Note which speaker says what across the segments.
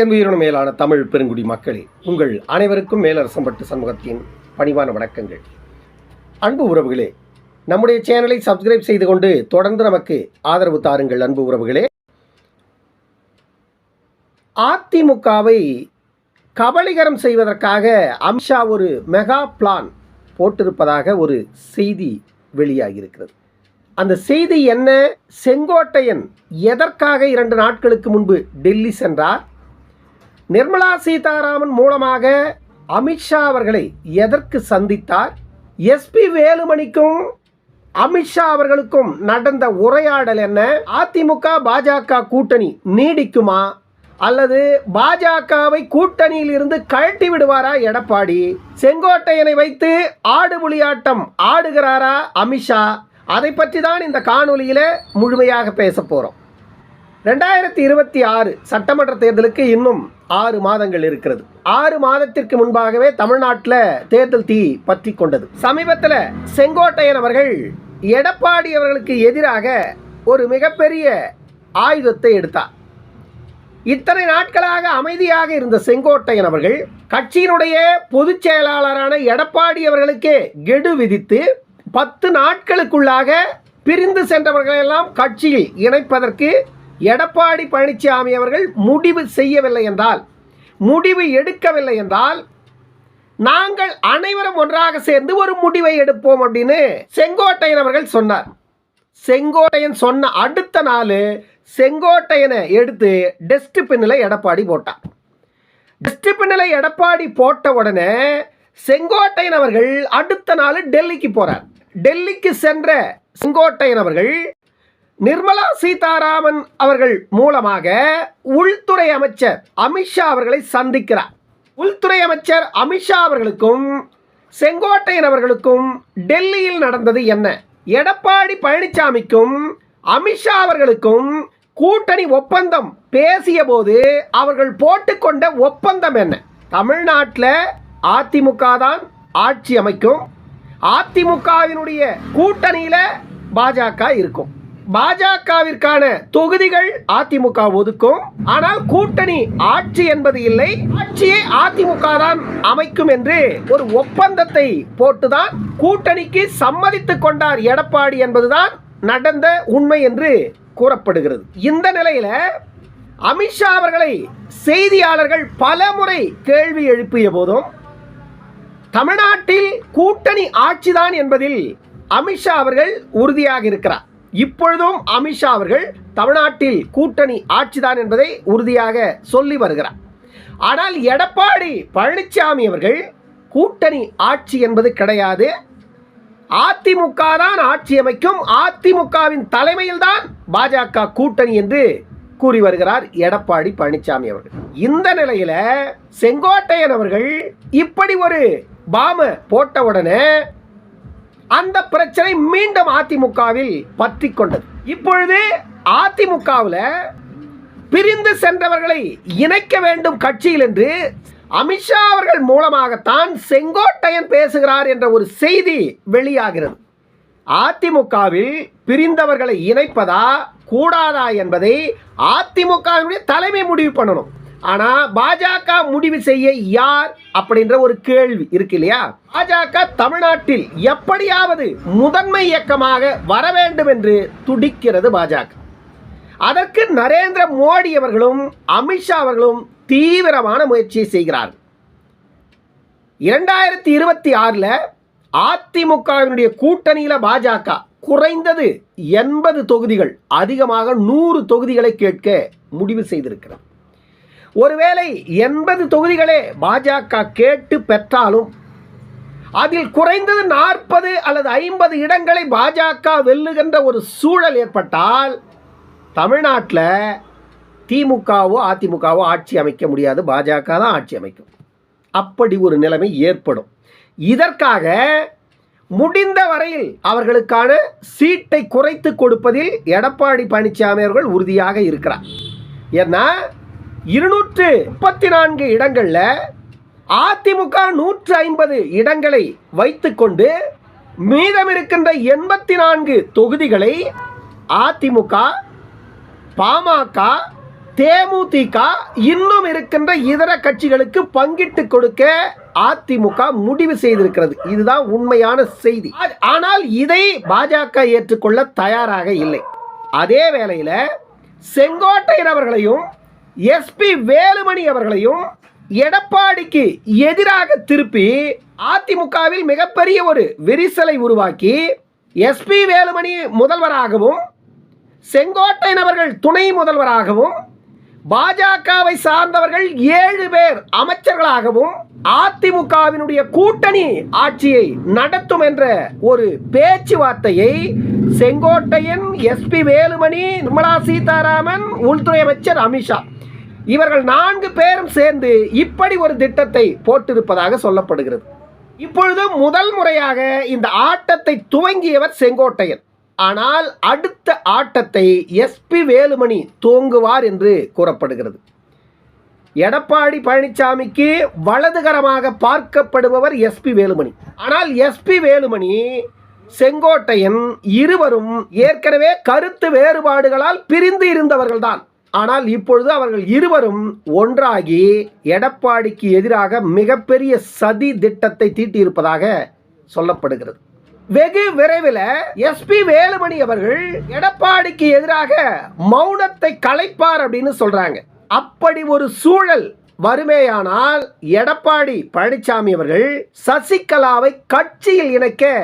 Speaker 1: என் உயிரின மேலான தமிழ் பெருங்குடி மக்களே உங்கள் அனைவருக்கும் மேலரசம்பட்டு சமூகத்தின் பணிவான வணக்கங்கள். அன்பு உறவுகளே நம்முடைய சேனலை சப்ஸ்கிரைப் செய்து கொண்டு தொடர்ந்து நமக்கு ஆதரவு தாருங்கள் அன்பு உறவுகளே. அதிமுகவை கபலீகரம் செய்வதற்காக அமித்ஷா ஒரு மெகா பிளான் போட்டிருப்பதாக ஒரு செய்தி வெளியாகியிருக்கிறது. அந்த செய்தி என்ன? செங்கோட்டையன் எதற்காக இரண்டு நாட்களுக்கு முன்பு டெல்லி சென்றார்? நிர்மலா சீதாராமன் மூலமாக அமித்ஷா அவர்களை எதற்கு சந்தித்தார்? எஸ்பி வேலுமணிக்கும் அமித்ஷா அவர்களுக்கும் நடந்த உரையாடல் என்ன? அதிமுக பாஜக கூட்டணி நீடிக்குமா? அல்லது பாஜகவை கூட்டணியில் இருந்து கழட்டி விடுவாரா எடப்பாடி? செங்கோட்டையனை வைத்து ஆடு புலியாட்டம் ஆடுகிறாரா அமித்ஷா அதை பற்றி தான் இந்த காணொலியில முழுமையாக பேச போறோம். ரெண்டாயிரத்தி இருபத்தி ஆறு சட்டமன்ற தேர்தலுக்கு இன்னும் ஆறு மாதங்கள் இருக்கிறது. ஆறு மாதத்திற்கு முன்பாகவே தமிழ்நாட்டில் தேர்தல் தீ பற்றி கொண்டது. சமீபத்தில் செங்கோட்டையன் அவர்கள் எடப்பாடி அவர்களுக்கு எதிராக ஒரு மிகப்பெரிய ஆயுதத்தை எடுத்தார். இத்தனை நாட்களாக அமைதியாக இருந்த செங்கோட்டையன் அவர்கள் கட்சியினுடைய பொதுச் செயலாளரான எடப்பாடி அவர்களுக்கே கெடு விதித்து பத்து நாட்களுக்குள்ளாக பிரிந்து சென்றவர்களெல்லாம் கட்சியில் இணைப்பதற்கு எடப்பாடி பழனிசாமி அவர்கள் முடிவு செய்யவில்லை என்றால் முடிவு எடுக்கவில்லை என்றால் நாங்கள் அனைவரும் ஒன்றாக சேர்ந்து ஒரு முடிவை எடுப்போம் அப்படின்னு செங்கோட்டையன் அவர்கள் சொன்னார். செங்கோட்டையன் சொன்ன அடுத்த நாள் செங்கோட்டையனை எடுத்து டெஸ்ட் எடப்பாடி போட்டார். டெஸ்ட் எடப்பாடி போட்ட உடனே செங்கோட்டையன் அவர்கள் அடுத்த நாள் டெல்லிக்கு போறார். டெல்லிக்கு சென்ற செங்கோட்டையன் அவர்கள் நிர்மலா சீதாராமன் அவர்கள் மூலமாக உள்துறை அமைச்சர் அமித்ஷா அவர்களை சந்திக்கிறார். உள்துறை அமைச்சர் அமித்ஷா அவர்களுக்கும் செங்கோட்டையன் அவர்களுக்கும் டெல்லியில் நடந்தது என்ன? எடப்பாடி பழனிசாமிக்கும் அமித்ஷா அவர்களுக்கும் கூட்டணி ஒப்பந்தம் பேசிய போது அவர்கள் போட்டுக்கொண்ட ஒப்பந்தம் என்ன? தமிழ்நாட்டில் அதிமுக தான் ஆட்சி அமைக்கும். அதிமுகவினுடைய கூட்டணியில் பாஜக இருக்கும். பாஜகவிற்கான தொகுதிகள் அதிமுக ஒதுக்கும். ஆனால் கூட்டணி ஆட்சி என்பது இல்லை. ஆட்சியை அதிமுக தான் அமைக்கும் என்று ஒரு ஒப்பந்தத்தை போட்டுதான் கூட்டணிக்கு சம்மதித்துக் கொண்டார் எடப்பாடி என்பதுதான் நடந்த உண்மை என்று கூறப்படுகிறது. இந்த நிலையில அமித்ஷா அவர்களை செய்தியாளர்கள் பலமுறை கேள்வி எழுப்பிய போதும் தமிழ்நாட்டில் கூட்டணி ஆட்சிதான் என்பதில் அமித்ஷா அவர்கள் உறுதியாக இருக்கிறார் இப்பொழுதும் அமித்ஷா அவர்கள் தமிழ்நாட்டில் கூட்டணி ஆட்சிதான் என்பதை உறுதியாக சொல்லி வருகிறார். ஆனால் எடப்பாடி பழனிசாமி அவர்கள் கூட்டணி ஆட்சி என்பது கிடையாது. அதிமுக தான் ஆட்சி அமைக்கும். அதிமுகவின் தலைமையில் தான் பாஜக கூட்டணி என்று கூறி வருகிறார் எடப்பாடி பழனிசாமி அவர்கள். இந்த நிலையில செங்கோட்டையன் அவர்கள் இப்படி ஒரு பாம போட்ட உடனே அந்த பிரச்சனை மீண்டும் அதிமுகவில் பற்றி கொண்டது இப்பொழுது அதிமுகவில் பிரிந்து சென்றவர்களை இணைக்க வேண்டும் கட்சியில் என்று அமித்ஷா அவர்கள் மூலமாகத்தான் செங்கோட்டையன் பேசுகிறார் என்ற ஒரு செய்தி வெளியாகிறது. அதிமுகவில் பிரிந்தவர்களை இணைப்பதா கூடாதா என்பதை அதிமுகவினுடைய தலைமை முடிவு பண்ணணும். ஆனா பாஜக முடிவு செய்ய யார் அப்படின்ற ஒரு கேள்வி இருக்கு இல்லையா? பாஜக தமிழ்நாட்டில் எப்படியாவது முதன்மை இயக்கமாக வர வேண்டும் என்று துடிக்கிறது பாஜக. அதற்கு நரேந்திர மோடி அவர்களும் அமித்ஷா அவர்களும் தீவிரமான முயற்சியை செய்கிறார்கள். இரண்டாயிரத்தி இருபத்தி ஆறில் அதிமுகவினுடைய கூட்டணியில் பாஜக குறைந்தது எண்பது தொகுதிகள் அதிகமாக நூறு தொகுதிகளை கேட்க முடிவு செய்திருக்கிறது. ஒருவேளை எண்பது தொகுதிகளே பாஜக கேட்டு பெற்றாலும் அதில் குறைந்தது நாற்பது அல்லது ஐம்பது இடங்களை பாஜக வெல்லுகின்ற ஒரு சூழல் ஏற்பட்டால் தமிழ்நாட்டில் திமுகவோ அதிமுகவோ ஆட்சி அமைக்க முடியாது. பாஜக தான் ஆட்சி அமைக்கும். அப்படி ஒரு நிலைமை ஏற்படும். இதற்காக முடிந்த வரையில் அவர்களுக்கான சீட்டை குறைத்து கொடுப்பதில் எடப்பாடி பழனிசாமி அவர்கள் உறுதியாக இருக்கிறார். ஏன்னா இருநூற்று முப்பத்தி நான்கு இடங்களில் அதிமுக நூற்று ஐம்பது இடங்களை வைத்துக்கொண்டு மீதம் இருக்கின்ற எண்பத்தி நான்கு தொகுதிகளை அதிமுக பாமக தேமுதிக இன்னும் இருக்கின்ற இதர கட்சிகளுக்கு பங்கிட்டு கொடுக்க அதிமுக முடிவு செய்திருக்கிறது. இதுதான் உண்மையான செய்தி. ஆனால் இதை பாஜக ஏற்றுக்கொள்ள தயாராக இல்லை. அதே வேளையில் செங்கோட்டையன் அவர்களையும் எஸ்பி வேலுமணி அவர்களையும் எடப்பாடிக்கு எதிராக திருப்பி அதிமுகவில் மிகப்பெரிய ஒரு விரிசலை உருவாக்கி எஸ்பி வேலுமணி முதல்வராகவும் செங்கோட்டையன் அவர்கள் துணை முதல்வராகவும் பாஜகவை சார்ந்தவர்கள் ஏழு பேர் அமைச்சர்களாகவும் அதிமுகவினுடைய கூட்டணி ஆட்சியை நடத்தும் என்ற ஒரு பேச்சுவார்த்தையை செங்கோட்டையன் எஸ்பி வேலுமணி நிர்மலா சீதாராமன் உள்துறை அமைச்சர் அமித்ஷா இவர்கள் நான்கு பேரும் சேர்ந்து இப்படி ஒரு திட்டத்தை போட்டிருப்பதாக சொல்லப்படுகிறது. இப்பொழுது முதல் முறையாக இந்த ஆட்டத்தை துவங்கியவர் செங்கோட்டையன். ஆனால் அடுத்த ஆட்டத்தை எஸ்பி வேலுமணி துவங்குவார் என்று கூறப்படுகிறது. எடப்பாடி பழனிசாமிக்கு வலதுகரமாக பார்க்கப்படுபவர் எஸ்பி வேலுமணி. ஆனால் எஸ்பி வேலுமணி செங்கோட்டையன் இருவரும் ஏற்கனவே கருத்து வேறுபாடுகளால் பிரிந்து இருந்தவர்கள்தான். ஆனால் இப்பொழுது அவர்கள் இருவரும் ஒன்றாகி எடப்பாடிக்கு எதிராக மிகப்பெரிய சதி திட்டத்தை தீட்டியிருப்பதாக சொல்லப்படுகிறது. வெகு விரைவில் எஸ்பி வேலுமணி அவர்கள் எடப்பாடிக்கு எதிராக மௌனத்தை கலைப்பார் அப்படின்னு சொல்றாங்க. அப்படி ஒரு சூழல் வருமேயானால் எடப்பாடி பழனிசாமி அவர்கள் சசிகலாவை கட்சியில் இணைக்க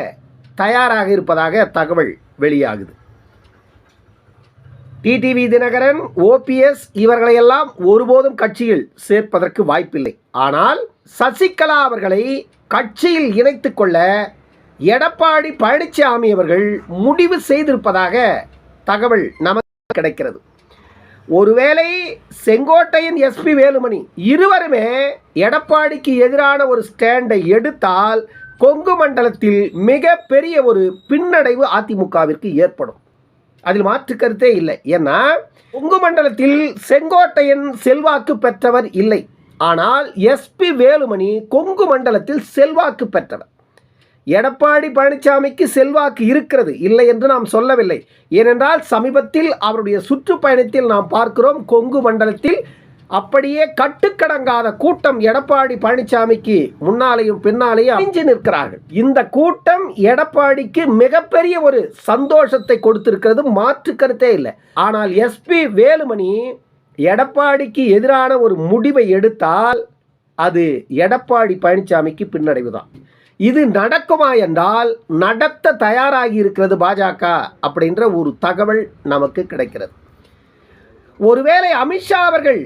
Speaker 1: தயாராக இருப்பதாக தகவல் வெளியாகுது. டிடிவி தினகரன் ஓபிஎஸ் இவர்களையெல்லாம் ஒருபோதும் கட்சியில் சேர்ப்பதற்கு வாய்ப்பில்லை. ஆனால் சசிகலா அவர்களை கட்சியில் இணைத்து கொள்ள எடப்பாடி பழனிசாமி அவர்கள் முடிவு செய்திருப்பதாக தகவல் நமக்கு கிடைக்கிறது. ஒருவேளை செங்கோட்டையின் எஸ்பி வேலுமணி இருவருமே எடப்பாடிக்கு எதிரான ஒரு ஸ்டாண்டை எடுத்தால் கொங்கு மண்டலத்தில் மிக பெரிய ஒரு பின்னடைவு அதிமுகவிற்கு ஏற்படும். அதில் மாற்று கருத்தே இல்லை. ஏன்னா கொங்கு மண்டலத்தில் செங்கோட்டையன் செல்வாக்கு பெற்றவர் இல்லை. ஆனால் எஸ்பி வேலுமணி கொங்கு மண்டலத்தில் செல்வாக்கு பெற்றவர். எடப்பாடி பழனிசாமிக்கு செல்வாக்கு இருக்கிறது இல்லை என்று நாம் சொல்லவில்லை. ஏனென்றால் சமீபத்தில் அவருடைய சுற்றுப்பயணத்தில் நாம் பார்க்கிறோம் கொங்கு மண்டலத்தில் அப்படியே கட்டுக்கடங்காத கூட்டம் எடப்பாடி பழனிசாமிக்கு முன்னாலேயும் பின்னாலேயும் அழிஞ்சு நிற்கிறார்கள். இந்த கூட்டம் எடப்பாடிக்கு மிகப்பெரிய ஒரு சந்தோஷத்தை கொடுத்திருக்கிறது மாற்று கருத்தே இல்லை. ஆனால் எஸ்பி வேலுமணி எடப்பாடிக்கு எதிரான ஒரு முடிவை எடுத்தால் அது எடப்பாடி பழனிசாமிக்கு பின்னடைவு தான். இது நடக்குமா என்றால் நடத்த தயாராகி இருக்கிறது பாஜக அப்படின்ற ஒரு தகவல் நமக்கு கிடைக்கிறது. ஒருவேளை அமித்ஷா அவர்கள்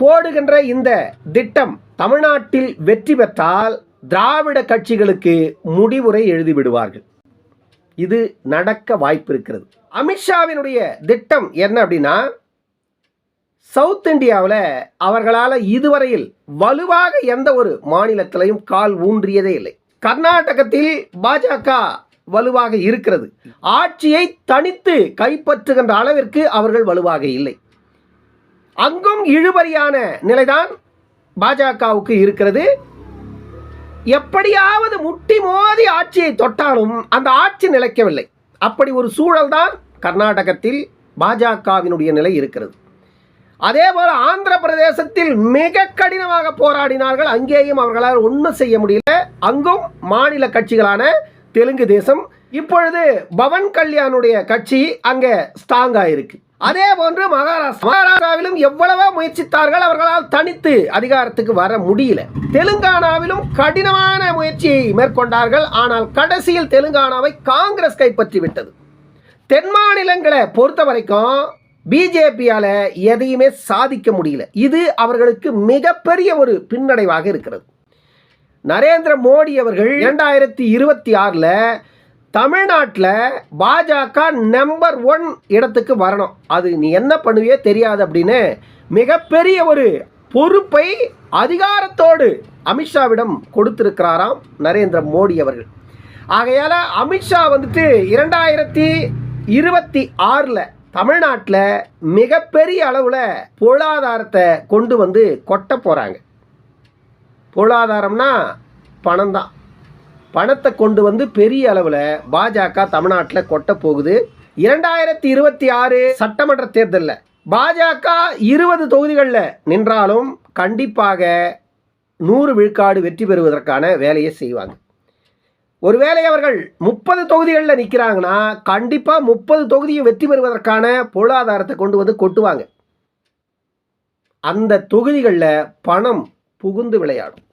Speaker 1: போடுகின்ற இந்த திட்டம் தமிழ்நாட்டில் வெற்றி பெற்றால் திராவிட கட்சிகளுக்கு முடிவுரை எழுதிவிடுவார்கள். இது நடக்க வாய்ப்பு இருக்கிறது அமித்ஷாவினுடைய திட்டம் என்ன அப்படின்னா சவுத் இந்தியாவில் அவர்களால் இதுவரையில் வலுவாக எந்த ஒரு மாநிலத்திலையும் கால் ஊன்றியதே இல்லை. கர்நாடகத்தில் பாஜக வலுவாக இருக்கிறது. ஆட்சியை தனித்து கைப்பற்றுகின்ற அளவிற்கு அவர்கள் வலுவாக இல்லை. அங்கும் இழுபறியான நிலைதான் பாஜகவுக்கு இருக்கிறது. எப்படியாவது முட்டி மோதி ஆட்சியை தொட்டாலும் அந்த ஆட்சி நிலைக்கவில்லை. அப்படி ஒரு சூழல்தான் கர்நாடகத்தில் பாஜகவினுடைய நிலை இருக்கிறது. அதே போல் ஆந்திர பிரதேசத்தில் மிக கடினமாக போராடினார்கள். அங்கேயும் அவர்களால் ஒன்றும் செய்ய முடியல. அங்கும் மாநில கட்சிகளான தெலுங்கு தேசம் இப்பொழுது பவன் கல்யாணுடைய கட்சி அங்கே ஸ்ட்ராங்காக இருக்குது அதே போன்று மகாராஷ்டிரா மகாராஷ்டிராவிலும் எவ்வளவோ முயற்சித்தார்கள் அவர்களால் தனித்து அதிகாரத்துக்கு வர முடியல. தெலுங்கானாவிலும் கடினமான முயற்சியை மேற்கொண்டார்கள். ஆனால் கடைசியில் தெலுங்கானாவை காங்கிரஸ் கைப்பற்றி விட்டது. தென் மாநிலங்களை பொறுத்த வரைக்கும் பிஜேபியால் எதையுமே சாதிக்க முடியல. இது அவர்களுக்கு மிகப்பெரிய ஒரு பின்னடைவாக இருக்கிறது. நரேந்திர மோடி அவர்கள் இரண்டாயிரத்தி இருபத்தி ஆறில் தமிழ்நாட்டில் பாஜக நம்பர் ஒன் இடத்துக்கு வரணும். அது நீ என்ன பண்ணுவியோ தெரியாது அப்படின்னு மிகப்பெரிய ஒரு பொறுப்பை அதிகாரத்தோடு அமித்ஷாவிடம் கொடுத்திருக்கிறாராம் நரேந்திர மோடி அவர்கள். ஆகையால் அமித்ஷா வந்துட்டு இரண்டாயிரத்தி இருபத்தி ஆறில் தமிழ்நாட்டில் மிகப்பெரிய அளவில் பொருளாதாரத்தை கொண்டு வந்து கொட்ட போகிறாங்க பொருளாதாரம்னா பணம் தான் பணத்தை கொண்டு வந்து பெரிய அளவில் பாஜக தமிழ்நாட்டில் கொட்ட போகுது. இரண்டாயிரத்தி இருபத்தி ஆறு சட்டமன்ற தேர்தலில் பாஜக இருபது தொகுதிகளில் நின்றாலும் கண்டிப்பாக நூறு விழுக்காடு வெற்றி பெறுவதற்கான வேலையை செய்வாங்க. ஒருவேளை அவர்கள் முப்பது தொகுதிகளில் நிற்கிறாங்கன்னா கண்டிப்பாக முப்பது தொகுதியை வெற்றி பெறுவதற்கான பொருளாதாரத்தை கொண்டு வந்து கொட்டுவாங்க. அந்த தொகுதிகளில் பணம் புகுந்து விளையாடும்.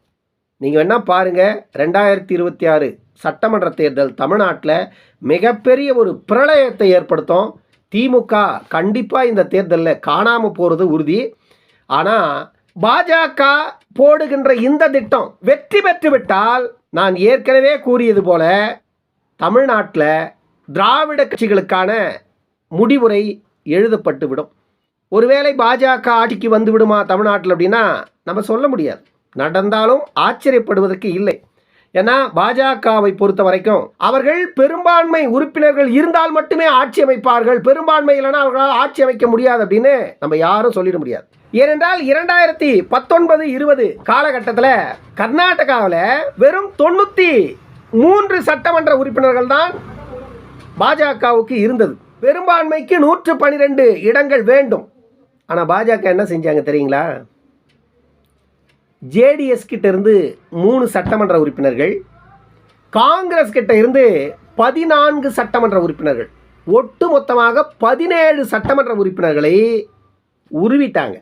Speaker 1: நீங்கள் வேணால் பாருங்கள் ரெண்டாயிரத்தி இருபத்தி ஆறு சட்டமன்ற தேர்தல் தமிழ்நாட்டில் மிகப்பெரிய ஒரு பிரளயத்தை ஏற்படுத்தும். திமுக கண்டிப்பாக இந்த தேர்தலில் காணாமல் போகிறது உறுதி. ஆனால் பாஜக போடுகின்ற இந்த திட்டம் வெற்றி பெற்றுவிட்டால் நான் ஏற்கனவே கூறியது போல தமிழ்நாட்டில் திராவிட கட்சிகளுக்கான முடிவுரை எழுதப்பட்டு விடும் ஒருவேளை பாஜக ஆட்சிக்கு வந்து விடுமா தமிழ்நாட்டில் அப்படின்னா நம்ம சொல்ல முடியாது. நடந்தாலும் ஆச்சரியப்படுவதற்கு இல்லை. ஏன்னா பாஜகவை பொறுத்த வரைக்கும் அவர்கள் பெரும்பான்மை உறுப்பினர்கள் இருந்தால் மட்டுமே ஆட்சி அமைப்பார்கள். பெரும்பான்மை இல்லைன்னா அவர்களால் ஆட்சி அமைக்க முடியாது அப்படின்னு நம்ம யாரும் சொல்லிட முடியாது. ஏனென்றால் இரண்டாயிரத்தி பத்தொன்பது இருபது காலகட்டத்தில் கர்நாடகாவில் வெறும் தொண்ணூற்றி மூன்று சட்டமன்ற உறுப்பினர்கள் தான் பாஜகவுக்கு இருந்தது. பெரும்பான்மைக்கு நூற்று பனிரெண்டு இடங்கள் வேண்டும். ஆனால் பாஜக என்ன செஞ்சாங்க தெரியுங்களா? ஜேடிஎஸ் கிட்ட இருந்து மூணு சட்டமன்ற உறுப்பினர்கள் காங்கிரஸ் கிட்ட இருந்து பதினான்கு சட்டமன்ற உறுப்பினர்கள். ஒட்டு மொத்தமாக பதினேழு சட்டமன்ற உறுப்பினர்களை உருவிட்டாங்க.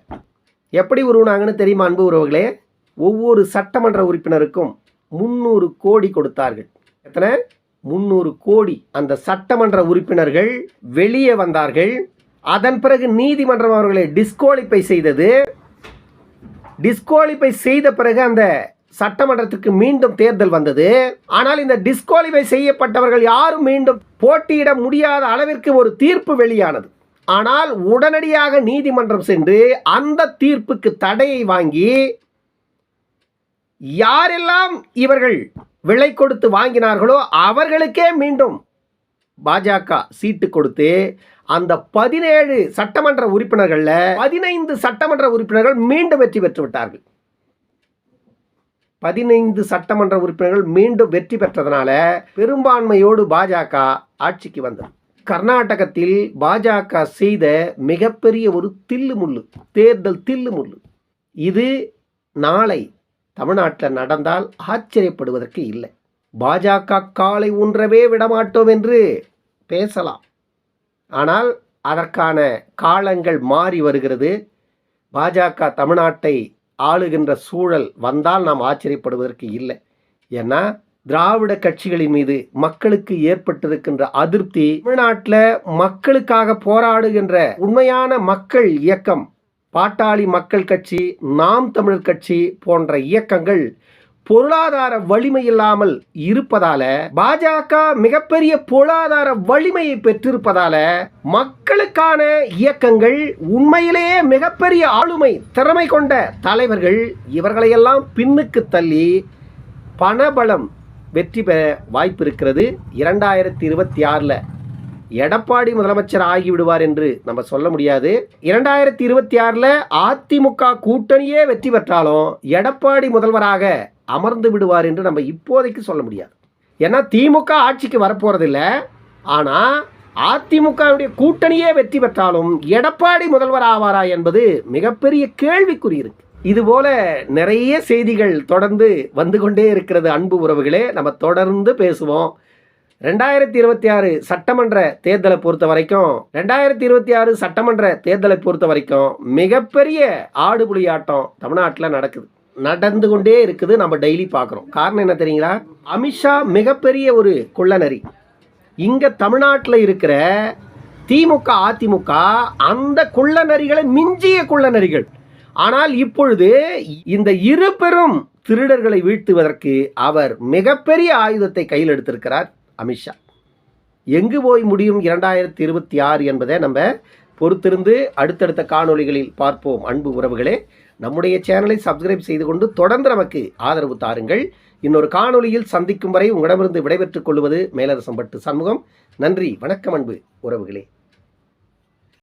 Speaker 1: எப்படி உருவினாங்கன்னு தெரியுமா அன்பு உறவுகளே? ஒவ்வொரு சட்டமன்ற உறுப்பினருக்கும் முந்நூறு கோடி கொடுத்தார்கள். எத்தனை? முந்நூறு கோடி. அந்த சட்டமன்ற உறுப்பினர்கள் வெளியே வந்தார்கள். அதன் பிறகு நீதிமன்றம் அவர்களை டிஸ்குவாலிஃபை செய்தது டிஸ்குவாலிஃபை செய்த பிறகு அந்த சட்டமன்றத்துக்கு மீண்டும் தேர்தல் வந்தது. ஆனால் இந்த டிஸ்குவாலிஃபை செய்யப்பட்டவர்கள் யாரும் மீண்டும் போட்டியிட முடியாத அளவிற்கு ஒரு தீர்ப்பு வெளியானது. ஆனால் உடனடியாக நீதிமன்றம் சென்று அந்த தீர்ப்புக்கு தடையை வாங்கி யாரெல்லாம் இவர்கள் விலை கொடுத்து வாங்கினார்களோ அவர்களுக்கே மீண்டும் பாஜக சீட்டு கொடுத்து அந்த பதினேழு சட்டமன்ற உறுப்பினர்களில் பதினைந்து சட்டமன்ற உறுப்பினர்கள் மீண்டும் வெற்றி பெற்று விட்டார்கள் பதினைந்து சட்டமன்ற உறுப்பினர்கள் மீண்டும் வெற்றி பெற்றதனால பெரும்பான்மையோடு பாஜக ஆட்சிக்கு வந்தது. கர்நாடகத்தில் பாஜக செய்த மிகப்பெரிய ஒரு தில்லு முள்ளு தேர்தல் தில்லு முள்ளு. இது நாளை தமிழ்நாட்டில் நடந்தால் ஆச்சரியப்படுவதற்கு இல்லை. பாஜக காலை ஊன்றவே விடமாட்டோம் என்று பேசலாம். ஆனால் அதற்கான காலங்கள் மாறி வருகிறது. பாஜக தமிழ்நாட்டை ஆளுகின்ற சூழல் வந்தால் நாம் ஆச்சரியப்படுவதற்கு இல்லை. ஏன்னா திராவிட கட்சிகளின் மீது மக்களுக்கு ஏற்பட்டிருக்கின்ற அதிருப்தி தமிழ்நாட்டில் மக்களுக்காக போராடுகின்ற உண்மையான மக்கள் இயக்கம் பாட்டாளி மக்கள் கட்சி நாம் தமிழர் கட்சி போன்ற இயக்கங்கள் பொருளாதார வலிமை இல்லாமல் இருப்பதால பாஜக மிகப்பெரிய பொருளாதார வலிமையை பெற்றிருப்பதால மக்களுக்கான இயக்கங்கள் உண்மையிலேயே மிகப்பெரிய ஆளுமை திறமை கொண்ட தலைவர்கள் இவர்களையெல்லாம் பின்னுக்கு தள்ளி பணபலம் வெற்றி பெற வாய்ப்பு இருக்கிறது. இரண்டாயிரத்தி இருபத்தி ஆறில் எடப்பாடி முதலமைச்சர் ஆகிவிடுவார் என்று நம்ம சொல்ல முடியாது. இரண்டாயிரத்தி இருபத்தி ஆறில் அதிமுக கூட்டணியே வெற்றி பெற்றாலும் எடப்பாடி முதல்வராக அமர்ந்து விடுவார் என்று நம்ம இப்போதைக்கு சொல்ல முடியாது. ஏன்னா திமுக ஆட்சிக்கு வரப்போறதில்ல. ஆனால் அதிமுகவுடைய கூட்டணியே வெற்றி பெற்றாலும் எடப்பாடி முதல்வர் ஆவாரா என்பது மிகப்பெரிய கேள்விக்குறி இருக்கு. இதுபோல நிறைய செய்திகள் தொடர்ந்து வந்து கொண்டே இருக்கிறது அன்பு உறவுகளே. நம்ம தொடர்ந்து பேசுவோம். ரெண்டாயிரத்தி இருபத்தி ஆறு சட்டமன்ற தேர்தலை பொறுத்த வரைக்கும் ரெண்டாயிரத்தி இருபத்தி ஆறு சட்டமன்ற தேர்தலை பொறுத்த வரைக்கும் மிகப்பெரிய ஆடுபுலி ஆட்டம் தமிழ்நாட்டில் நடக்குது. நடந்து கொண்டே இருக்குது நம்ம டெய்லி பார்க்குறோம். காரணம் என்ன தெரியுங்களா? அமித்ஷா மிகப்பெரிய ஒரு குள்ளநரி. இங்கே தமிழ்நாட்டில் இருக்கிற திமுக அதிமுக அந்த குள்ளநரிகளை மிஞ்சிய குள்ளநரிகள். ஆனால் இப்பொழுது இந்த இரு பெரும் திருடர்களை வீழ்த்துவதற்கு அவர் மிகப்பெரிய ஆயுதத்தை கையில் எடுத்திருக்கிறார். அமித்ஷா எங்கு போய் முடியும் இரண்டாயிரத்தி இருபத்தி ஆறு என்பதை நம்ம பொறுத்திருந்து அடுத்தடுத்த காணொளிகளில் பார்ப்போம். அன்பு உறவுகளே நம்முடைய சேனலை சப்ஸ்கிரைப் செய்து கொண்டு தொடர்ந்து நமக்கு ஆதரவு தாருங்கள். இன்னொரு காணொளியில் சந்திக்கும் வரை உங்களிடமிருந்து விடைபெற்றுக் கொள்வது மேலரசம்பட்டு சண்முகம். நன்றி வணக்கம் அன்பு உறவுகளே.